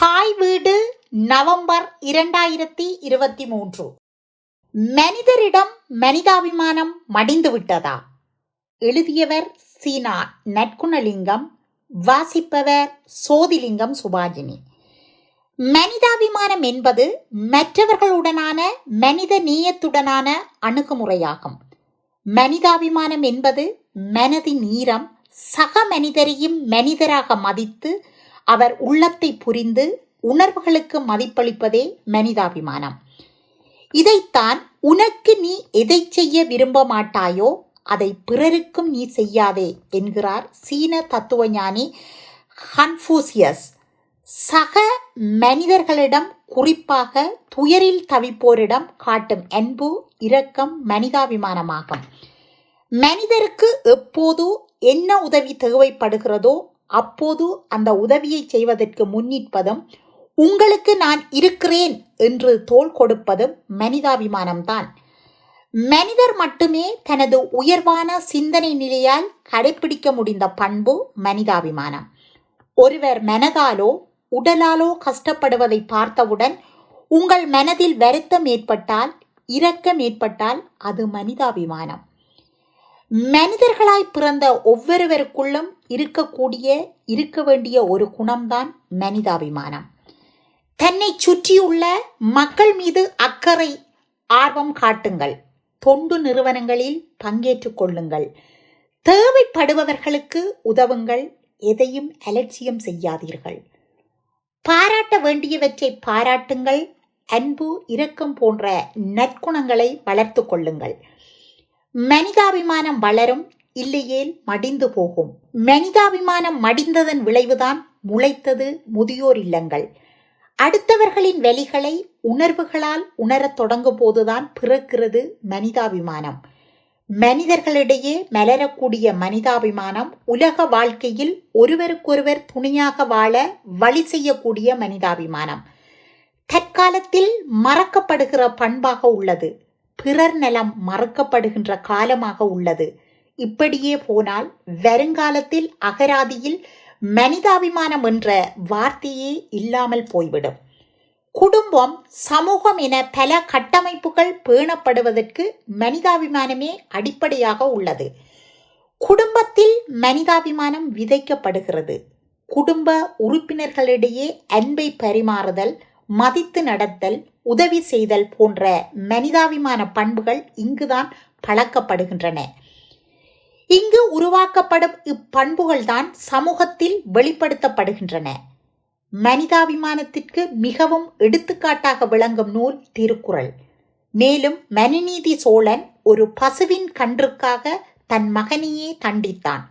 தாய் வீடு நவம்பர் இரண்டாயிரத்தி இருபத்தி மூன்று. மனிதரிடம் மனிதாபிமானம் மடிந்து விட்டதா எழுதியவர் சீனா நற்குணலிங்கம் வாசிப்பவர் சோதிலிங்கம் சுபாஜினி. மனிதாபிமானம் என்பது மற்றவர்களுடனான மனித நேயத்துடனான அணுகுமுறையாகும். மனிதாபிமானம் என்பது மனதின் ஈரம் சக மனிதரையும் மனிதராக மதித்து அவர் உள்ளத்தை புரிந்து உணர்வுகளுக்கு மதிப்பளிப்பதே மனிதாபிமானம். இதைத்தான் உனக்கு நீ எதை செய்ய விரும்ப மாட்டாயோ அதை பிறருக்கும் நீ செய்யாதே என்கிறார் சீன தத்துவஞானி கன்ஃபூசியஸ் சக மனிதர்களிடம் குறிப்பாக துயரில் தவிப்போரிடம் காட்டும் அன்பு இரக்கம் மனிதாபிமானமாகும். மனிதருக்கு எப்போது என்ன உதவி தேவைப்படுகிறதோ அப்போது அந்த உதவியை செய்வதற்கு முன்னிற்பதும் உங்களுக்கு நான் இருக்கிறேன் என்று தோள் கொடுப்பதும் மனிதாபிமானம்தான். மனிதர் மட்டுமே தனது உயர்வான சிந்தனை நிலையால் கடைபிடிக்க முடிந்த பண்பு மனிதாபிமானம். ஒருவர் மனதாலோ உடலாலோ கஷ்டப்படுவதை பார்த்தவுடன் உங்கள் மனதில் வருத்தம் ஏற்பட்டால் இரக்கம் ஏற்பட்டால் அது மனிதாபிமானம். மனிதர்களாய் பிறந்த ஒவ்வொருவருக்குள்ளும் இருக்கக்கூடிய இருக்க வேண்டிய ஒரு குணம்தான் மனிதாபிமானம். தன்னை சுற்றியுள்ள மக்கள் மீது அக்கறை ஆர்வம் காட்டுங்கள். தொண்டு நிறுவனங்களில் பங்கேற்றுக் கொள்ளுங்கள். தேவைப்படுபவர்களுக்கு உதவுங்கள். எதையும் அலட்சியம் செய்யாதீர்கள். பாராட்ட வேண்டியவற்றை பாராட்டுங்கள். அன்பு இரக்கம் போன்ற நற்குணங்களை வளர்த்து கொள்ளுங்கள். மனிதாபிமானம் வளரும் இல்லையேல் மடிந்து போகும். மனிதாபிமானம் மடிந்ததன் விளைவுதான் முளைத்தது முதியோர் இல்லங்கள். அடுத்தவர்களின் வலிகளை உணர்வுகளால் உணரத் தொடங்கும் போதுதான் பிறக்கிறது மனிதாபிமானம். மனிதர்களிடையே மலரக்கூடிய மனிதாபிமானம் உலக வாழ்க்கையில் ஒருவருக்கொருவர் துணையாக வாழ வழி செய்யக்கூடிய மனிதாபிமானம். தற்காலத்தில் மறக்கப்படுகிற பண்பாக உள்ளது. பிறர் நலம் மறக்கப்படுகின்ற காலமாக உள்ளது. இப்படியே போனால் வருங்காலத்தில் அகராதியில் மனிதாபிமானம் என்ற வார்த்தையே இல்லாமல் போய்விடும். குடும்பம் சமூகம் என பல கட்டமைப்புகள் பேணப்படுவதற்கு மனிதாபிமானமே அடிப்படையாக உள்ளது. குடும்பத்தில் மனிதாபிமானம் விதைக்கப்படுகிறது. குடும்ப உறுப்பினர்களிடையே அன்பை பரிமாறுதல் மதித்து நடத்தல் உதவி செய்தல் போன்ற மனிதாபிமான பண்புகள் இங்குதான் பழக்கப்படுகின்றன. இங்கு உருவாக்கப்படும் இப்பண்புகள்தான் சமூகத்தில் வெளிப்படுத்தப்படுகின்றன. மனிதாபிமானத்திற்கு மிகவும் எடுத்துக்காட்டாக விளங்கும் நூல் திருக்குறள். மேலும் மனுநீதி சோழன் ஒரு பசுவின் கன்றுக்காக தன் மகனையே தண்டித்தான்.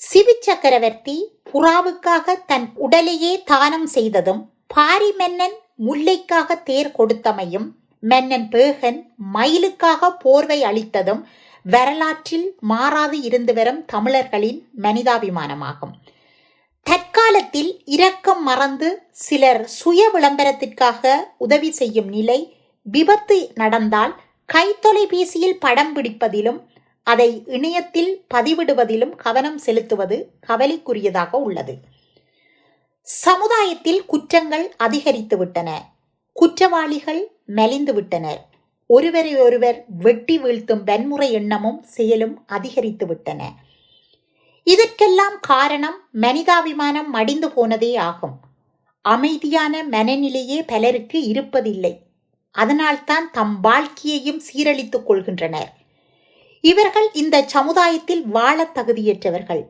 சிவி சக்கரவர்த்தி புறாவுக்காக தன் உடலையே தானம் செய்ததும் பாரி மன்னன் முல்லைக்காக தேர் கொடுத்தமையும் மன்னன் பேகன் மயிலுக்காக போர்வை அளித்ததும் வரலாற்றில் மாறாது இருந்து வரும் தமிழர்களின் மனிதாபிமானமாகும். தற்காலத்தில் இரக்கம் மறந்து சிலர் சுய விளம்பரத்திற்காக உதவி செய்யும் நிலை விபத்து நடந்தால் கைத்தொலைபேசியில் படம் பிடிப்பதிலும் அதை இணையத்தில் பதிவிடுவதிலும் கவனம் செலுத்துவது கவலைக்குரியதாக உள்ளது. சமுதாயத்தில் குற்றங்கள் அதிகரித்துவிட்டன குற்றவாளிகள் மெலிந்துவிட்டனர். ஒருவரை ஒருவர் வெட்டி வீழ்த்தும் வன்முறை எண்ணமும் செயலும் அதிகரித்து விட்டன. இதற்கெல்லாம் காரணம் மனிதாபிமானம் மடிந்து போனதே ஆகும். அமைதியான மனநிலையே பலருக்கு இருப்பதில்லை. அதனால்தான் தம் வாழ்க்கையையும் சீரழித்துக் கொள்கின்றனர். இவர்கள் இந்த சமுதாயத்தில் வாழ தகுதியற்றவர்கள்.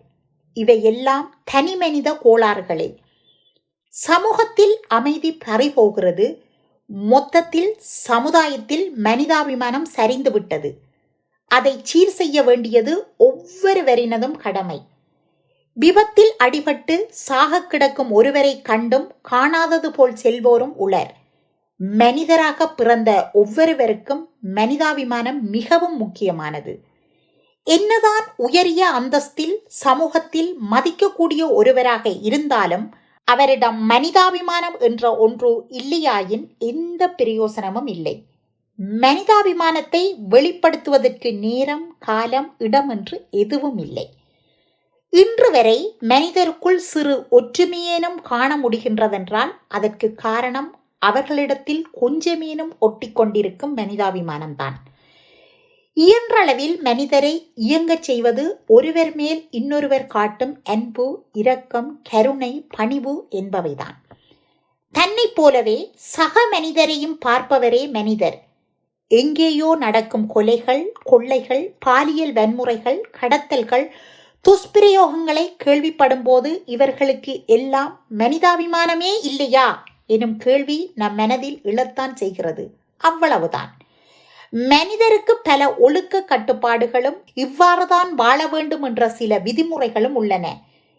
இவையெல்லாம் தனி மனித கோளாறுகளே. சமூகத்தில் அமைதி பறிபோகிறது மொத்தத்தில் சமுதாயத்தில் மனிதாபிமானம் சரிந்து விட்டது அதை சீர் செய்ய வேண்டியது ஒவ்வொருவரினதும் கடமை. விபத்தில் அடிபட்டு சாக கிடக்கும் ஒருவரை கண்டும் காணாதது போல் செல்வோரும் உளர். மனிதராக பிறந்த ஒவ்வொருவருக்கும் மனிதாபிமானம் மிகவும் முக்கியமானது. என்னதான் உயரிய அந்தஸ்தில் சமூகத்தில் மதிக்கக்கூடிய ஒருவராக இருந்தாலும் அவரிடம் மனிதாபிமானம் என்ற ஒன்று இல்லையாயின் எந்த பிரயோசனமும் இல்லை. மனிதாபிமானத்தை வெளிப்படுத்துவதற்கு நேரம் காலம் இடம் என்று எதுவும் இல்லை. இன்று வரை மனிதருக்குள் சிறு ஒற்றுமையேனும் காண முடிகின்றதென்றால் அதற்கு காரணம் அவர்களிடத்தில் கொஞ்சமேனும் ஒட்டிக்கொண்டிருக்கும் மனிதாபிமானம்தான். இயன்றளவில் மனிதரை இயங்கச் செய்வது ஒருவர் மேல் இன்னொருவர் காட்டும் அன்பு இரக்கம் கருணை பணிவு என்பவைதான். தன்னைப் போலவே சக மனிதரையும் பார்ப்பவரே மனிதர். எங்கேயோ நடக்கும் கொலைகள் கொள்ளைகள் பாலியல் வன்முறைகள் கடத்தல்கள் துஷ்பிரயோகங்களை கேள்விப்படும் போது இவர்களுக்கு எல்லாம் மனிதாபிமானமே இல்லையா? எனும் கேள்வி நம் மனதில் இழத்தான் செய்கிறது. அவ்வளவுதான். மனிதருக்கு பல ஒழுக்க கட்டுப்பாடுகளும் இவ்வாறுதான் வாழ வேண்டும் என்ற சில விதிமுறைகளும் உள்ளன.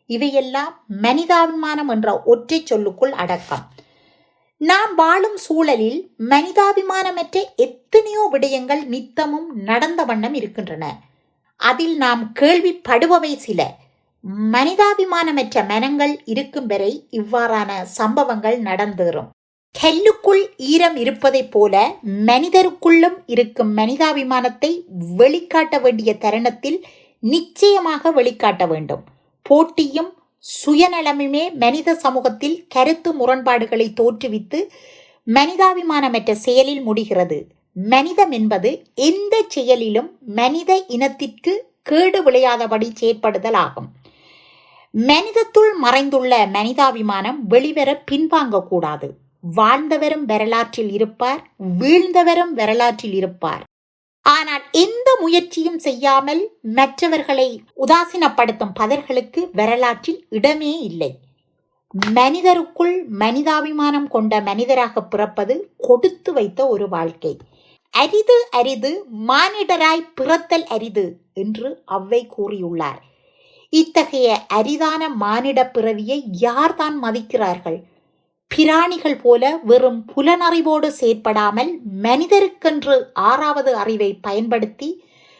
இவையெல்லாம் மனிதாபிமானம் என்ற ஒற்றை சொல்லுக்குள் அடக்கம். நாம் வாழும் சூழலில் மனிதாபிமானமற்ற எத்தனையோ விடயங்கள் நித்தமும் நடந்த வண்ணம் இருக்கின்றன. அதில் நாம் கேள்விப்படுபவை சில. மனிதாபிமானமற்ற மனங்கள் இருக்கும் வரை இவ்வாறான சம்பவங்கள் நடந்தேறும். கல்லுக்குள் ஈரம் இருப்பதைப் போல மனிதருக்குள்ளும் இருக்கும் மனிதாபிமானத்தை வெளிக்காட்ட வேண்டிய தருணத்தில் நிச்சயமாக வெளிக்காட்ட வேண்டும். போட்டியும் சுயநலமுமே மனித சமூகத்தில் கருத்து முரண்பாடுகளை தோற்றுவித்து மனிதாபிமானமற்ற செயலில் முடிகிறது. மனிதம் என்பது எந்த செயலிலும் மனித இனத்திற்கு கேடு விளையாதபடி செயற்படுதல் ஆகும். மனிதத்துள் மறைந்துள்ள மனிதாபிமானம் வெளிவர பின்வாங்கக்கூடாது. வாழ்ந்தவரும் வரலாற்றில் இருப்பார் வீழ்ந்தவரும் வரலாற்றில் இருப்பார். ஆனால் எந்த முயற்சியும் செய்யாமல் மற்றவர்களை உதாசீனப்படுத்தும் பதர்களுக்கு வரலாற்றில் இடமே இல்லை. மனிதருக்குள் மனிதாபிமானம் கொண்ட மனிதராக பிறப்பது கொடுத்து வைத்த ஒரு வாழ்க்கை. அரிது அரிது மானிடராய் பிறத்தல் அரிது என்று அவ்வை கூறியுள்ளார். இத்தகைய அரிதான மானிட பிறவியை யார்தான் மதிக்கிறார்கள்? பிராணிகள் போல வெறும் புலனறிவோடு செயற்படாமல் மனிதருக்கென்று ஆறாவது அறிவை பயன்படுத்தி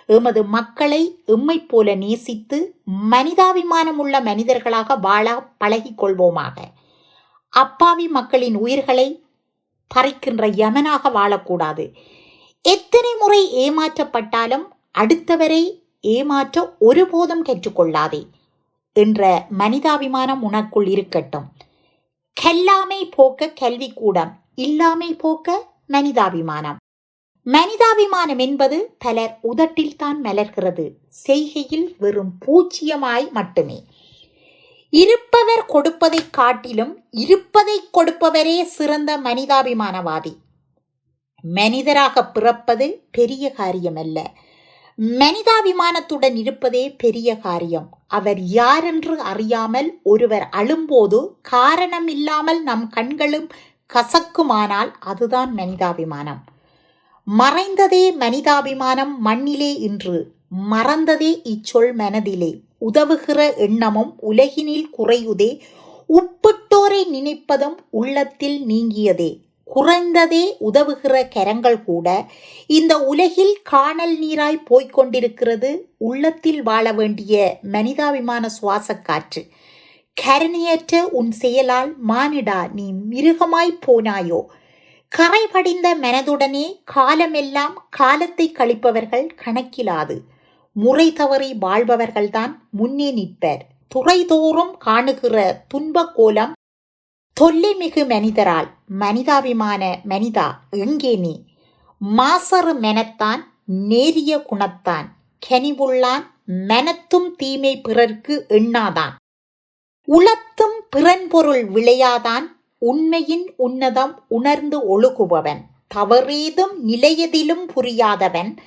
எமது மக்களை எம்மை போல நேசித்து மனிதாபிமானம் உள்ள மனிதர்களாக வாழ பழகிக் கொள்வோமாக. அப்பாவி மக்களின் உயிர்களை பறிக்கின்ற யமனாக வாழக்கூடாது. எத்தனை முறை ஏமாற்றப்பட்டாலும் அடுத்தவரை ஏமாற்ற ஒருபோதும் கற்றுக்கொள்ளாதே என்ற மனிதாபிமானம் உனக்குள் இருக்கட்டும். கல்லாமை போக்க கல்வி கூடம் இல்லாமை போக்க மனிதாபிமானம். மனிதாபிமானம் என்பது பலர் உதட்டில்தான் மலர்கிறது செய்கையில் வெறும் பூச்சியமாய் மட்டுமே. இருப்பவர் கொடுப்பதை காட்டிலும் இருப்பதை கொடுப்பவரே சிறந்த மனிதாபிமானவாதி. மனிதராக பிறப்பது பெரிய காரியமல்ல. மனிதாபிமானத்துடன் இருப்பதே பெரிய காரியம். அவர் யாரென்று அறியாமல் ஒருவர் அழும்போது காரணம் இல்லாமல் நம் கண்களும் கசக்குமானால் அதுதான் மனிதாபிமானம். மறைந்ததே மனிதாபிமானம் மண்ணிலே இன்று மறந்ததே இச்சொல் மனதிலே. உதவுகிற எண்ணமும் உலகினில் குறையுதே உப்பிட்டோரை நினைப்பதும் உள்ளத்தில் நீங்கியதே. குறைந்ததே உதவுகிற கரங்கள் கூட இந்த உலகில் காணல் நீராய் போய்க் கொண்டிருக்கிறது உள்ளத்தில் வாழ வேண்டிய மனிதாபிமான சுவாச காற்று. கருணையற்ற உன் செயலால் மானிடா நீ மிருகமாய் போனாயோ? கரை படிந்த மனதுடனே காலமெல்லாம் காலத்தை கழிப்பவர்கள் கணக்கிலாது. முறை தவறி வாழ்பவர்கள்தான் முன்னே நிற்பர். துறைதோறும் காணுகிற துன்பக் கோலம் தொல்லைமிகு மனிதரால் மனிதாபிமான மனிதா எங்கே நீ? மாசறு மெனத்தான் நேரிய குணத்தான். கனிவுள்ளான் மனத்தும் தீமை பிறர்க்கு எண்ணாதான். உளத்தும் பிறன்பொருள் விளையாதான் உண்மையின் உன்னதம் உணர்ந்து ஒழுகுபவன். தவறேதும் நிலையதிலும் புரியாதவன்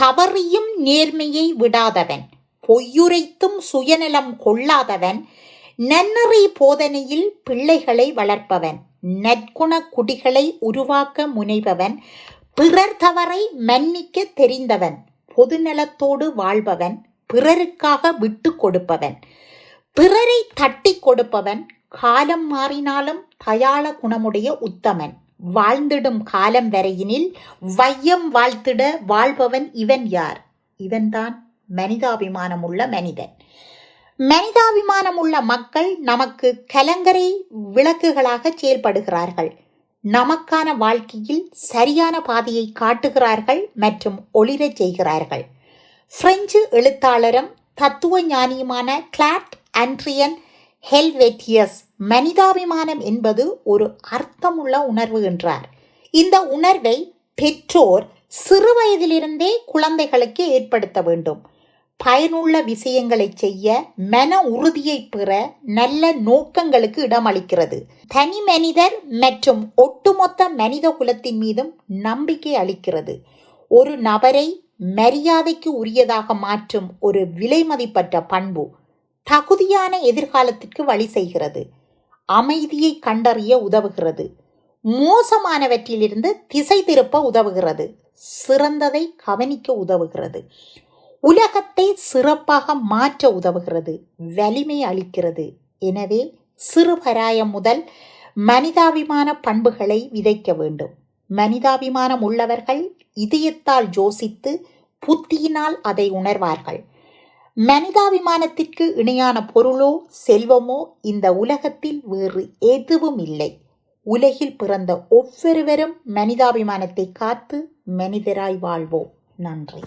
தவறியும் நேர்மையை விடாதவன். பொய்யுரைத்தும் சுயநலம் கொள்ளாதவன் நன்னறி போதனையில் பிள்ளைகளை வளர்ப்பவன். நற்குண குடிகளை உருவாக்க முனைபவன். பிறர் தவறை மன்னிக்க தெரிந்தவன். பொதுநலத்தோடு வாழ்பவன். பிறருக்காக விட்டு கொடுப்பவன். பிறரை தட்டி கொடுப்பவன். காலம் மாறினாலும் தயாள குணமுடைய உத்தமன். வாழ்ந்திடும் காலம் வரையினில் வையம் வாழ்த்திட வாழ்பவன் இவன் யார்? இவன்தான் மனிதாபிமானமுள்ள மனிதன். மனிதாபிமானம் உள்ள மக்கள் நமக்கு கலங்கரை விளக்குகளாக செயல்படுகிறார்கள். நமக்கான வாழ்க்கையில் சரியான பாதையை காட்டுகிறார்கள் மற்றும் ஒளிரச் செய்கிறார்கள். பிரெஞ்சு எழுத்தாளரும் தத்துவ ஞானியுமான கிளாட் ஆண்ட்ரியன் ஹெல்வெட்டியஸ் மனிதாபிமானம் என்பது ஒரு அர்த்தமுள்ள உணர்வு என்றார். இந்த உணர்வை பெற்றோர் சிறு வயதிலிருந்தே குழந்தைகளுக்கு ஏற்படுத்த வேண்டும். பயனுள்ள விஷயங்களை செய்ய மன உறுதியை பெற நல்ல நோக்கங்களுக்கு இடமளிக்கிறது. தனி மனிதர் மற்றும் ஒட்டுமொத்த மனித குலத்தின் மீதும் நம்பிக்கை அளிக்கிறது. ஒரு நபரை மரியாதைக்கு உரியதாக மாற்றும் ஒரு விலைமதிப்பற்ற பண்பு தகுதியான எதிர்காலத்திற்கு வழி செய்கிறது. அமைதியை கண்டறிய உதவுகிறது. மோசமானவற்றிலிருந்து திசை திருப்ப உதவுகிறது. சிறந்ததை கவனிக்க உதவுகிறது. உலகத்தை சிறப்பாக மாற்ற உதவுகிறது வலிமை அளிக்கிறது. எனவே சிறுபராயம் முதல் மனிதாபிமான பண்புகளை விதைக்க வேண்டும். மனிதாபிமானம் உள்ளவர்கள் இதயத்தால் யோசித்து புத்தியினால் அதை உணர்வார்கள். மனிதாபிமானத்திற்கு இணையான பொருளோ செல்வமோ இந்த உலகத்தில் வேறு எதுவும் இல்லை. உலகில் பிறந்த ஒவ்வொருவரும் மனிதாபிமானத்தை காத்து மனிதராய் வாழ்வோம். நன்றி.